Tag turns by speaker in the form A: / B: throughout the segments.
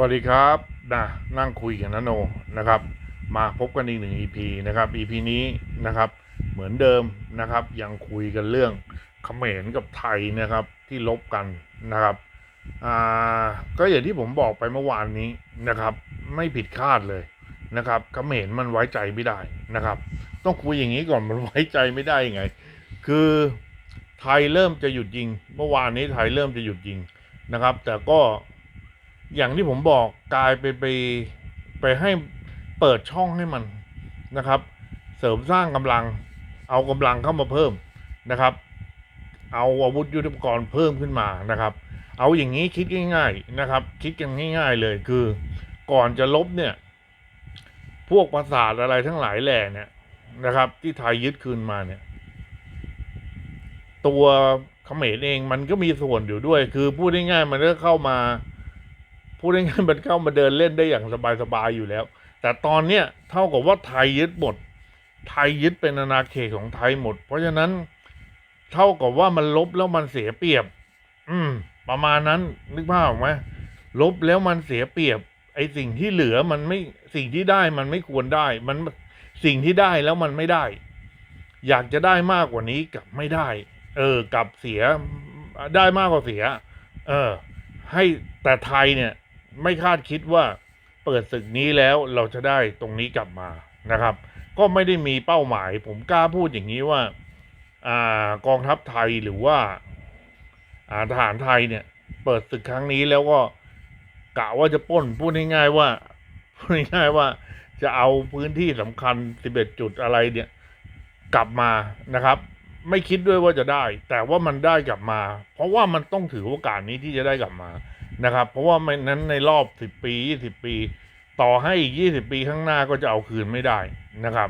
A: วัสดีครับนะนั่งคุยกับนโนนะครับ มาพบกันอีกหนึ่ง EP นะครับ EP นี้นะครับ เหมือนเดิมนะครับ ยังคุยกันเรื่องเขมรกับไทยนะครับที่ลบกันนะครับอ่าก็อย่างที่ผมบอกไปเมื่อวานนี้นะครับ ไม่ผิดคาดเลยนะครับเขมรมันไว้ใจไม่ได้นะครับ ต้องคุยอย่างนี้ก่อนมันไว้ใจไม่ได้ยังไง คือไทยเริ่มจะหยุดยิง เมื่อวานนี้ไทยเริ่มจะหยุดยิงนะครับ แต่ก็ อย่างที่ผมบอกกลายไปไปไปให้เปิดช่องให้มันนะครับ เสริมสร้างกำลัง เอากำลังเข้ามาเพิ่มนะครับ เอาอาวุธยุทโธปกรณ์เพิ่มขึ้นมานะครับ เอาอย่างนี้คิดง่าย ๆนะครับ คิดกันง่าย ๆเลยคือ ก่อนจะลบเนี่ย พวกปราสาทอะไรทั้งหลายแหล่เนี่ยนะครับ ที่ไทยยึดคืนมาเนี่ย ตัวเขมรเองมันก็มีส่วนอยู่ด้วย คือพูดง่ายๆมันก็เข้ามา พูดง่ายๆมันเข้ามาเดินเล่นได้อย่างสบายๆอยู่แล้ว แต่ตอนเนี้ยเท่ากับว่าไทยยึดหมด ไทยยึดเป็นอาณาเขตของไทยหมด เพราะฉะนั้นเท่ากับว่ามันลบแล้วมันเสียเปรียบ อืม ประมาณนั้นนึกภาพออกไหมลบแล้วมันเสียเปรียบ ไอ้สิ่งที่เหลือมันไม่สิ่งที่ได้มันไม่ควรได้ มันสิ่งที่ได้แล้วมันไม่ได้ อยากจะได้มากกว่านี้กลับไม่ได้ เออกลับเสียได้มากกว่าเสีย เออ ให้แต่ไทยเนี่ย ไม่คาดคิดว่าเปิดศึกนี้แล้วเราจะได้ตรงนี้กลับมานะครับ ก็ไม่ได้มีเป้าหมาย ผมกล้าพูดอย่างนี้ว่าอากองทัพไทยหรือว่าอาทหารไทยเนี่ย เปิดศึกครั้งนี้แล้วก็กะว่าจะป้นพูดง่ายๆว่าพูดง่ายๆว่าจะเอาพื้นที่สำคัญ 11 จุดอะไรเนี่ย กลับมานะครับ ไม่คิดด้วยว่าจะได้ แต่ว่ามันได้กลับมา เพราะว่ามันต้องถือโอกาสนี้ที่จะได้กลับมา นะครับ เพราะว่าไม่นั้นในรอบ 10 ปี 20 ปี ต่อให้อีก 20 ปีข้างหน้าก็จะเอาคืนไม่ได้นะครับ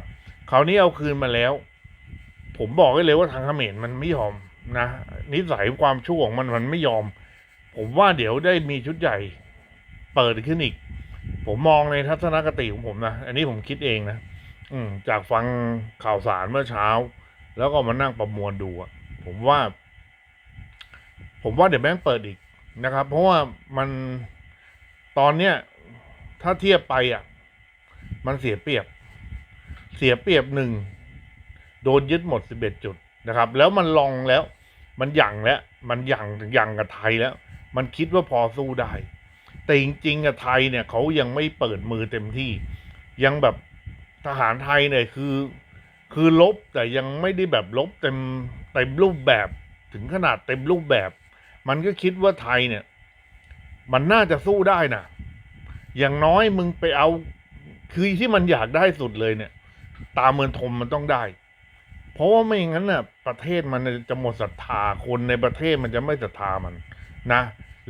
A: คราวนี้เอาคืนมาแล้ว ผมบอกได้เลยว่าทางเขมรมันไม่ยอมนะนิสัยความชั่วของมันมันไม่ยอม ผมว่าเดี๋ยวได้มีชุดใหญ่เปิดขึ้นอีก ผมมองในทัศนคติของผมนะอันนี้ผมคิดเองนะอืมจากฟังข่าวสารเมื่อเช้า แล้วก็มานั่งประมวลดูผมว่า ผมว่าเดี๋ยวแม่งเปิดอีก นะครับ เพราะว่ามันตอนเนี้ยถ้าเทียบไปอะ มันเสียเปรียบ เสียเปรียบหนึ่งโดนยึดหมดสิบเอ็ดจุดนะครับ แล้วมันลองแล้ว มันหยั่งแล้ว มันหยั่งยั่งกับไทยแล้ว มันคิดว่าพอสู้ได้ แต่จริงๆกับไทยเนี่ยเขายังไม่เปิดมือเต็มที่ ยังแบบทหารไทยเนี่ยคือ คือลบแต่ยังไม่ได้แบบลบเต็มเต็มรูปแบบถึงขนาดเต็มรูปแบบ มันก็คิดว่าไทยเนี่ย มันน่าจะสู้ได้นะอย่างน้อยมึงไปเอา คือที่มันอยากได้สุดเลยเนี่ย ตาเมืองทมมันต้องได้ เพราะว่าไม่งั้นน่ะ ประเทศมันจะหมดศรัทธาคนในประเทศมันจะไม่ศรัทธามันนะ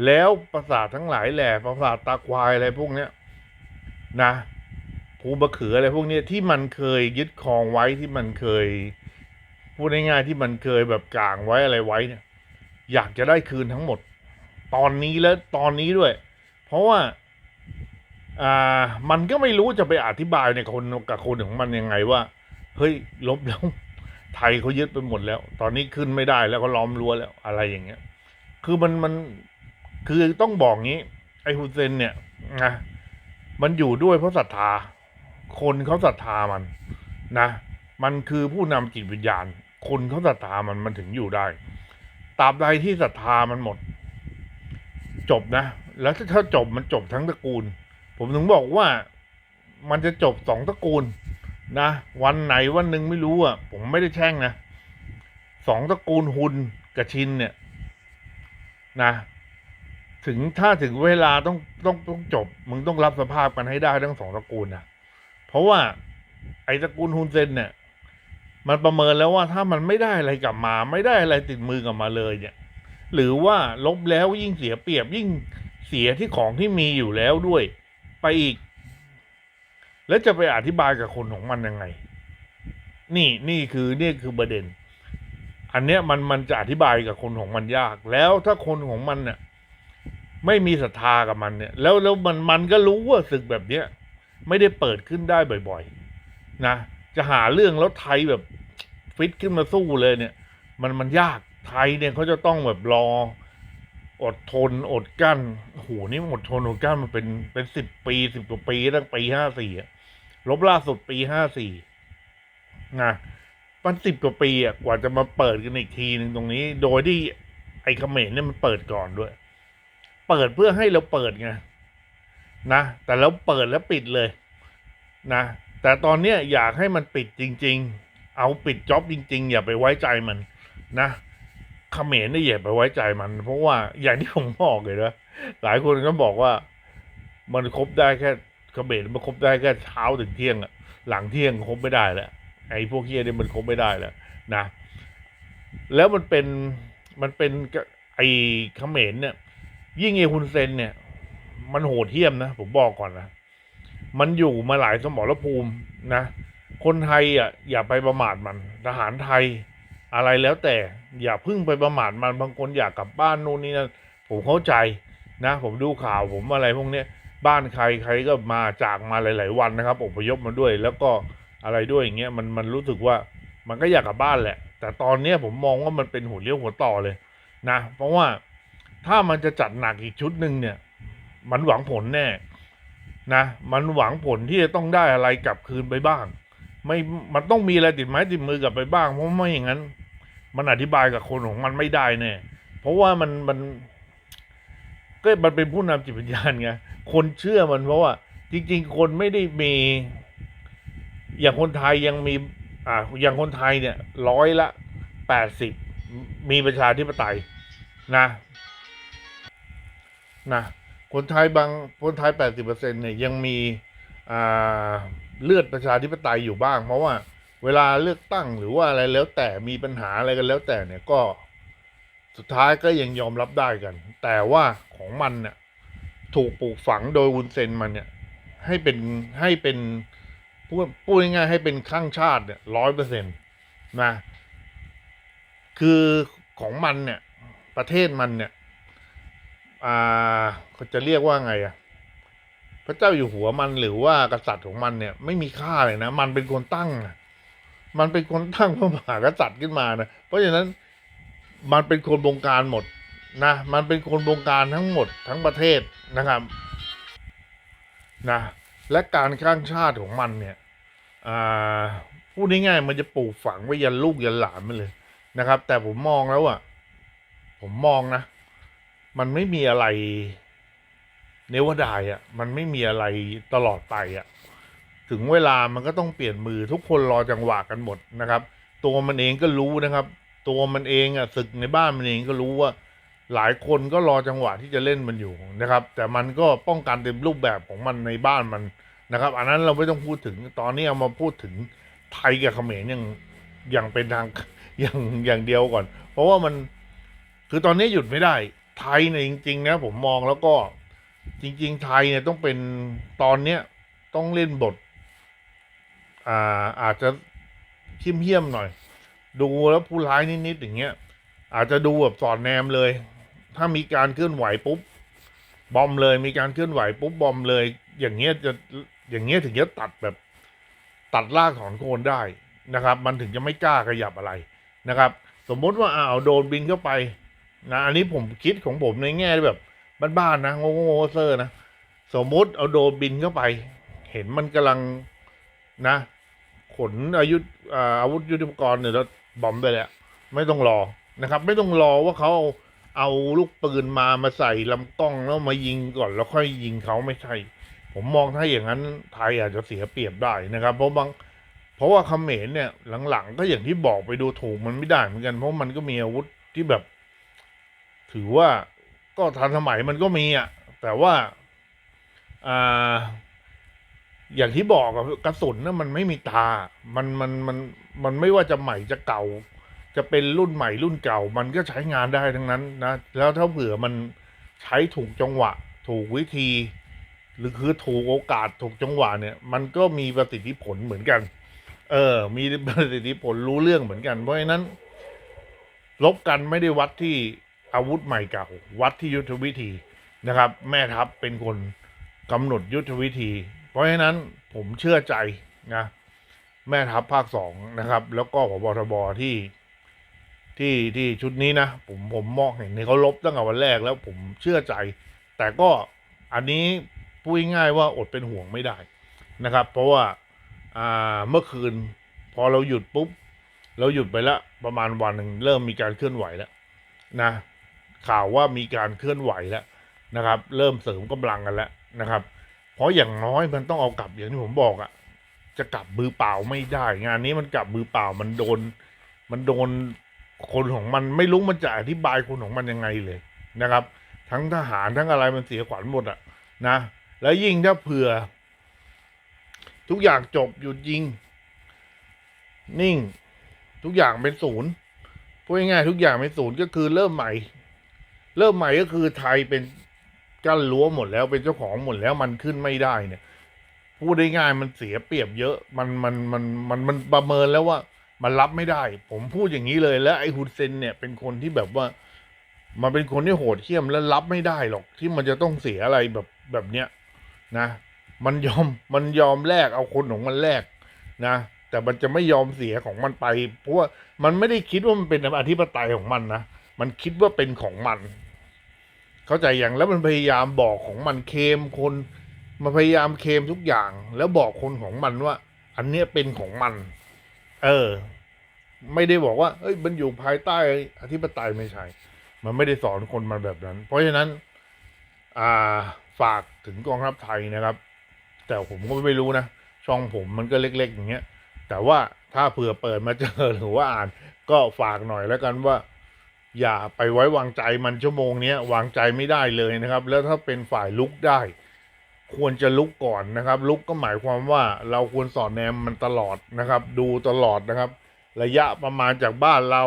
A: แล้วประสาททั้งหลายแหล่ประสาทตาควายอะไรพวกเนี้ยนะภูบะเขืออะไรพวกเนี้ยที่มันเคยยึดครองไว้ที่มันเคย พูดง่ายๆที่มันเคยแบบกลางไว้อะไรไว้เนี่ย อยากจะได้คืนทั้งหมด ตอนนี้แล้วตอนนี้ด้วย เพราะว่าอ่ามันก็ไม่รู้จะไปอธิบายในคนกับคนของมันยังไงว่า เฮ้ยลบแล้ว ไทยเขายึดไปหมดแล้ว ตอนนี้ขึ้นไม่ได้แล้วก็ล้อมรั้วแล้วอะไรอย่างเงี้ย คือมันมันคือต้องบอกงี้ ไอ้ฮุเซนเนี่ยนะมันอยู่ด้วยเพราะศรัทธา คนเขาศรัทธามันนะ มันคือผู้นำจิตวิญญาณ คนเขาศรัทธามันมันถึงอยู่ได้ ตราบใดที่ศรัทธามันหมด จบนะ แล้วถ้าจบมันจบทั้งตระกูล ผมถึงบอกว่ามันจะจบสองตระกูลนะวันไหนวันหนึ่งไม่รู้อะ ผมไม่ได้แช่งนะสองตระกูลหุนกับชินเนี่ยนะถึงถ้าถึงเวลาต้องต้องต้องจบ มึงต้องรับสภาพกันให้ได้ทั้งสองตระกูลนะเพราะว่าไอ้ตระกูลฮุนเซนเนี่ย มันประเมินแล้วว่าถ้ามันไม่ได้อะไรกลับมา ไม่ได้อะไรติดมือกลับมาเลยเนี่ย หรือว่าลบแล้วยิ่งเสียเปรียบยิ่งเสียที่ของที่มีอยู่แล้วด้วย ไปอีก แล้วจะไปอธิบายกับคนของมันยังไง นี่นี่คือนี่คือประเด็น อันเนี้ยมันมันจะอธิบายกับคนของมันยาก แล้วถ้าคนของมันเนี่ยไม่มีศรัทธากับมันเนี่ย แล้วแล้วมันมันก็รู้ว่าศึกแบบเนี้ยไม่ได้เปิดขึ้นได้บ่อย ๆ นะ จะหาเรื่องแล้วไทยแบบฟิตขึ้นมาสู้เลยเนี่ย มันมันยากไทยเนี่ยเขาจะต้องแบบรอ อดทนอดกั้นโหนี่อดทนอดกั้นมันเป็นเป็นสิบปีสิบกว่าปีตั้งปีห้าสี่ลบล่าสุดปีห้าสี่นะมันสิบกว่าปีอะกว่าจะมาเปิดกันอีกทีหนึ่งตรงนี้ โดยที่ไอ้เขมรเนี่ยมันเปิดก่อนด้วย เปิดเพื่อให้เราเปิดไงนะแต่เราเปิดแล้วปิดเลย นะ แต่ตอนเนี้ยอยากให้มันปิดจริง ๆ เอาปิดจ็อบจริง ๆ อย่าไปไว้ใจมันนะเขมรนี่อย่าไปไว้ใจมัน เพราะว่าอย่างที่ผมบอกเลยนะหลายคนก็บอกว่า มันครบได้แค่เขมรมันครบได้แค่เช้าถึงเที่ยงอะหลังเที่ยงครบไม่ได้แล้วไอ้พวกเฮียนี่มันครบไม่ได้แล้วนะ แล้วมันเป็นมันเป็นไอ้เขมรเนี่ย ยิ่งไอ้ฮุนเซนเนี่ย มันโหดเหี้ยมนะ ผมบอกก่อนนะ มันอยู่มาหลายสมรภูมินะ คนไทยอะอย่าไปประมาทมัน ทหารไทยอะไรแล้วแต่อย่าพึ่งไปประมาทมันบางคนอยากกลับบ้านนู่นนี่นั่นผมเข้าใจนะ ผมดูข่าวผมอะไรพวกเนี้ยบ้านใครใครก็มาจากมาหลาย ๆ วันนะครับอพยพมาด้วย แล้วก็อะไรด้วยอย่างเงี้ยมันมันรู้สึกว่ามันก็อยากกลับบ้านแหละ แต่ตอนเนี้ยผมมองว่ามันเป็นหัวเลี้ยวหัวต่อเลยนะ เพราะว่าถ้ามันจะจัดหนักอีกชุดหนึ่งเนี่ย มันหวังผลแน่ นะมันหวังผลที่จะต้องได้อะไรกลับคืนไปบ้าง ไม่มันต้องมีอะไรติดไม้ติดมือกลับไปบ้างเพราะไม่อย่างนั้น มันอธิบายกับคนของมันไม่ได้แน่เพราะว่ามันมัน ก็มันเป็นผู้นำจิตวิญญาณไงคนเชื่อมันเพราะว่า จริง ๆ คนไม่ได้มี อย่างคนไทยยังมี อ่า อย่างคนไทยเนี่ยร้อยละแปดสิบมีประชาธิปไตยนะ นะ คนไทยบางคนไทยแปดสิบเปอร์เซ็นเนี่ยยังมีเลือดประชาธิปไตยอยู่บ้าง เพราะว่าเวลาเลือกตั้งหรือว่าอะไรแล้วแต่มีปัญหาอะไรกันแล้วแต่เนี่ยก็สุดท้ายก็ยังยอมรับได้กัน แต่ว่าของมันเนี่ยถูกปลูกฝังโดยวุนเซนมันเนี่ยให้เป็นให้เป็นพูดพูดง่ายๆให้เป็นข้างชาติเนี่ยร้อยเปอร์เซ็นต์นะคือของมันเนี่ยประเทศมันเนี่ย อ่าเขาจะเรียกว่าไงอะพระเจ้าอยู่หัวมันหรือว่ากษัตริย์ของมันเนี่ย ไม่มีค่าเลยนะ มันเป็นคนตั้งอะมันเป็นคนตั้งพระมหากษัตริย์ขึ้นมานะเพราะฉะนั้นมันเป็นคนบงการหมดนะ มันเป็นคนบงการทั้งหมดทั้งประเทศนะครับนะและการข้างชาติของมันเนี่ยอ่าพูดง่ายๆมันจะปลูกฝังไว้ยันลูกยันหลานมันเลยนะครับ แต่ผมมองแล้วอะผมมองนะ มันไม่มีอะไรเนวดายอะ มันไม่มีอะไรตลอดไปอะ ถึงเวลามันก็ต้องเปลี่ยนมือทุกคนรอจังหวะกันหมดนะครับ ตัวมันเองก็รู้นะครับ ตัวมันเองอะศึกในบ้านมันเองก็รู้ว่า หลายคนก็รอจังหวะที่จะเล่นมันอยู่นะครับ แต่มันก็ป้องกันเต็มรูปแบบของมันในบ้านมันนะครับ อันนั้นเราไม่ต้องพูดถึงตอนนี้เอามาพูดถึงไทยกับเขมรอย่างอย่างเป็นทางอย่างอย่างเดียวก่อน เพราะว่ามันคือตอนนี้หยุดไม่ได้ ไทยเนี่ยจริง ๆ นะ ผมมองแล้วก็จริง ๆ ไทยเนี่ยต้องเป็นตอนเนี้ยต้องเล่นบท อ่าอาจจะเขี้ยมๆหน่อย ดูแล้วผู้ร้ายนิดๆอย่างเงี้ย อาจจะดูแบบสอดแนมเลย ถ้ามีการเคลื่อนไหวปุ๊บบอมเลยมีการเคลื่อนไหวปุ๊บบอมเลย อย่างเงี้ยจะอย่างเงี้ยถึงจะตัดแบบตัดรากถอนโคนได้นะครับ มันถึงจะไม่กล้าขยับอะไรนะครับ สมมติว่าอ้าวโดนบินเข้าไป นะอันนี้ผมคิดของผมในแง่แบบบ้านๆนะโง่ๆเซอร์นะสมมติเอาโดรนบินเข้าไป เห็นมันกำลังนะ ขนอายุอาวุธยุทโธปกรณ์เนี่ยแล้วบอมไปแล้วไม่ต้องรอนะครับ ไม่ต้องรอว่าเขาเอาเอาลูกปืนมามาใส่ลำกล้องแล้วมายิงก่อนแล้วค่อยยิงเขาไม่ใช่ ผมมองถ้าอย่างนั้นไทยอาจจะเสียเปรียบได้นะครับ เพราะบางเพราะว่าเขมรเนี่ยหลังๆ ก็อย่างที่บอกไปดูถูกมันไม่ได้เหมือนกันเพราะมันก็มีอาวุธที่แบบ ถือว่าก็ทันสมัยมันก็มีอะ แต่ว่าอ่าอย่างที่บอกกระสุนนะมันไม่มีตา มันมันมันมันไม่ว่าจะใหม่จะเก่า จะเป็นรุ่นใหม่รุ่นเก่า มันก็ใช้งานได้ทั้งนั้นนะ แล้วถ้าเผื่อมันใช้ถูกจังหวะ ถูกวิธี หรือคือถูกโอกาสถูกจังหวะเนี่ย มันก็มีประสิทธิผลเหมือนกัน เออ มีประสิทธิผลรู้เรื่องเหมือนกัน เพราะฉะนั้นลบกันไม่ได้วัดที่ อาวุธใหม่เก่า วัดที่ยุทธวิธีนะครับ แม่ทัพเป็นคนกำหนดยุทธวิธี เพราะฉะนั้นผมเชื่อใจนะแม่ทัพภาคสองนะครับ แล้วก็ผบทบที่ที่ที่ชุดนี้นะ ผมผมมองเห็นเขาลบตั้งแต่วันแรกแล้วผมเชื่อใจ แต่ก็อันนี้พูดง่ายว่าอดเป็นห่วงไม่ได้นะครับ เพราะว่าอ่าเมื่อคืนพอเราหยุดปุ๊บ เราหยุดไปแล้วประมาณวันหนึ่งเริ่มมีการเคลื่อนไหวแล้วนะ ข่าวว่ามีการเคลื่อนไหวแล้วนะครับ เริ่มเสริมกำลังกันแล้วนะครับ เพราะอย่างน้อยมันต้องเอากลับอย่างที่ผมบอกอะจะกลับมือเปล่าไม่ได้ งานนี้มันกลับมือเปล่ามันโดน มันโดนคนของมันไม่รู้มันจะอธิบายคนของมันยังไงเลยนะครับ ทั้งทหารทั้งอะไรมันเสียขวัญหมดอะนะ แล้วยิ่งถ้าเผื่อ ทุกอย่างจบหยุดยิง นิ่ง ทุกอย่างเป็นศูนย์พูดง่ายๆทุกอย่างเป็นศูนย์ก็คือเริ่มใหม่ เริ่มใหม่ก็คือไทยเป็นกั้นรั้วหมดแล้วเป็นเจ้าของหมดแล้วมันขึ้นไม่ได้เนี่ยพูดได้ง่ายมันเสียเปรียบเยอะ มันมันมันมันมันประเมินแล้วว่า มันรับไม่ได้ ผมพูดอย่างนี้เลยแล้วไอ้ฮุนเซนเนี่ยเป็นคนที่แบบว่า มันเป็นคนที่โหดเหี้ยมและรับไม่ได้หรอกที่มันจะต้องเสียอะไรแบบแบบเนี้ยนะ มันยอมมันยอมแลกเอาคนของมันแลกนะแต่มันจะไม่ยอมเสียของมันไป เพราะว่ามันไม่ได้คิดว่ามันเป็นอธิปไตยของมันนะมันคิดว่าเป็นของมัน เข้าใจอย่างแล้วมันพยายามบอกของมันเคมคนมันพยายามเคมทุกอย่าง แล้วบอกคนของมันว่า อันเนี้ยเป็นของมัน เออ ไม่ได้บอกว่าเอ้ยมันอยู่ภายใต้อธิปไตยไม่ใช่ มันไม่ได้สอนคนมันแบบนั้น เพราะฉะนั้น อ่าฝากถึงกองทัพไทยนะครับ แต่ผมก็ไม่รู้นะช่องผมมันก็เล็ก ๆ อย่างเงี้ย แต่ว่าถ้าเผื่อเปิดมาเจอหรือว่าอ่าน ก็ฝากหน่อยแล้วกันว่า อย่าไปไว้วางใจมันชั่วโมงนี้วางใจไม่ได้เลยนะครับ แล้วถ้าเป็นฝ่ายลุกได้ ควรจะลุกก่อนนะครับ ลุกก็หมายความว่าเราควรสอดแนมมันตลอดนะครับ ดูตลอดนะครับ ระยะประมาณจากบ้านเรา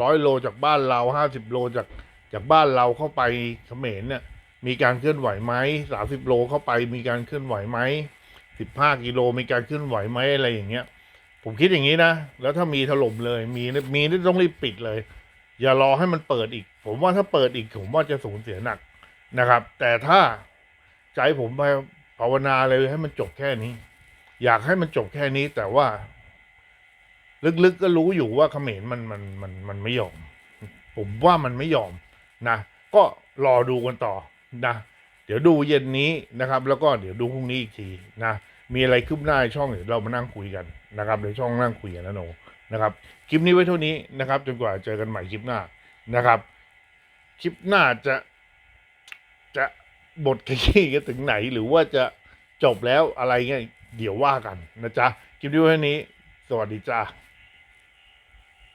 A: ร้อยโลจากบ้านเราห้าสิบโลจากจากบ้านเราเข้าไปเขมรเนี่ยมีการเคลื่อนไหวไหมสามสิบโลเข้าไปมีการเคลื่อนไหวไหมสิบห้ากิโลมีการเคลื่อนไหวไหมอะไรอย่างเงี้ย ผมคิดอย่างนี้นะ แล้วถ้ามีถล่มเลย มีมีต้องรีบปิดเลย อย่ารอให้มันเปิดอีก ผมว่าถ้าเปิดอีกผมว่าจะสูญเสียหนักนะครับ แต่ถ้าใจผมไปภาวนาเลยให้มันจบแค่นี้ อยากให้มันจบแค่นี้ แต่ว่า ลึกๆก็รู้อยู่ว่าเขมรมันมันมันมันไม่ยอม ผมว่ามันไม่ยอมนะก็รอดูกันต่อนะเดี๋ยวดูเย็นนี้นะครับ แล้วก็เดี๋ยวดูพรุ่งนี้อีกทีนะมีอะไรคืบหน้าช่องเดี๋ยวเรามานั่งคุยกันนะครับในช่องนั่งคุยกันนะโน นะครับ คลิปนี้ไว้เท่านี้นะครับ จนกว่าเจอกันใหม่คลิปหน้านะครับ คลิปหน้าจะจะบทขยี้กันถึงไหน หรือว่าจะจบแล้วอะไรเงี้ยเดี๋ยวว่ากันนะจ๊ะ คลิปนี้ไว้เท่านี้ สวัสดีจ้า